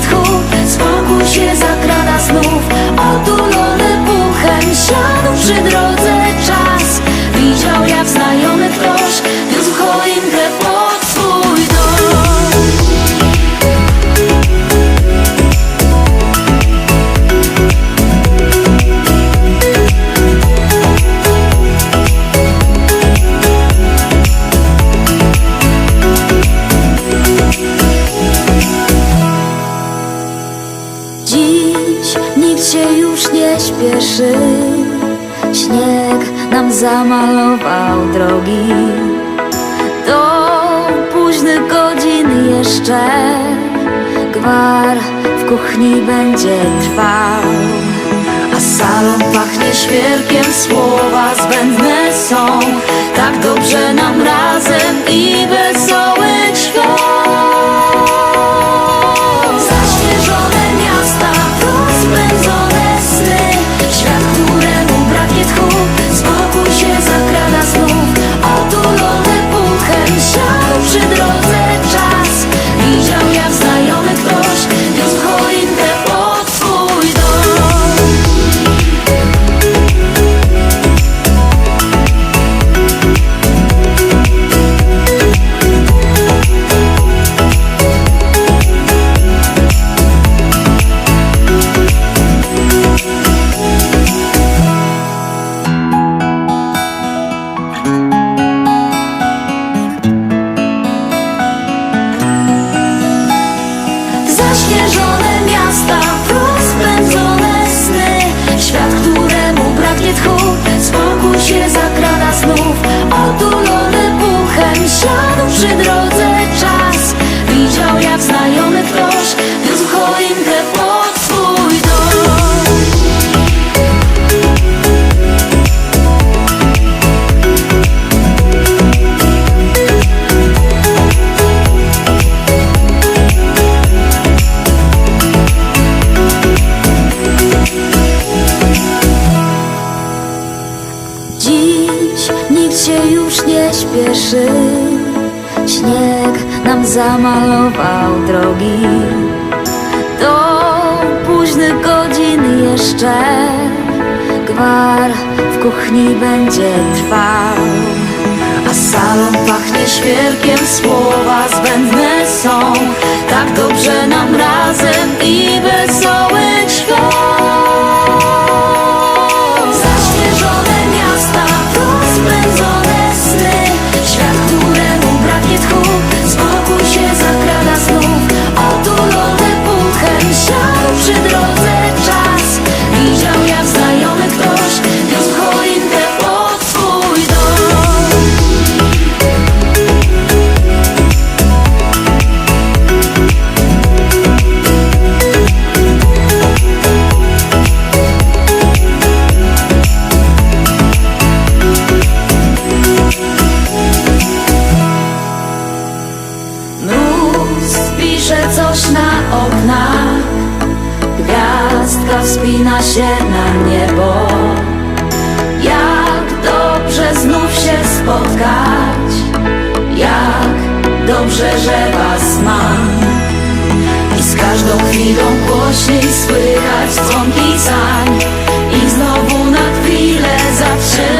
tchu Spokój się zakrada znów. Otulony puchem Siadł przy drodze czas. Widział jak znajomy ktoś Nikt się już nie śpieszy. Śnieg nam zamalował drogi. Do późnych godzin jeszcze Gwar w kuchni będzie trwał. A salon pachnie świerkiem Słowa zbędne są. Tak dobrze nam razem i wesołych puchem Siadł przy drodze Dziś nikt się już nie śpieszy. Śnieg nam zamalował drogi. Do późnych godzin jeszcze Gwar w kuchni będzie trwał. A salon pachnie świerkiem Słowa zbędne są. Tak dobrze nam wspina się na niebo. Jak dobrze znów się spotkać Jak dobrze, że was mam. I z każdą chwilą głośniej słychać dzwonki sań I znowu na chwilę świat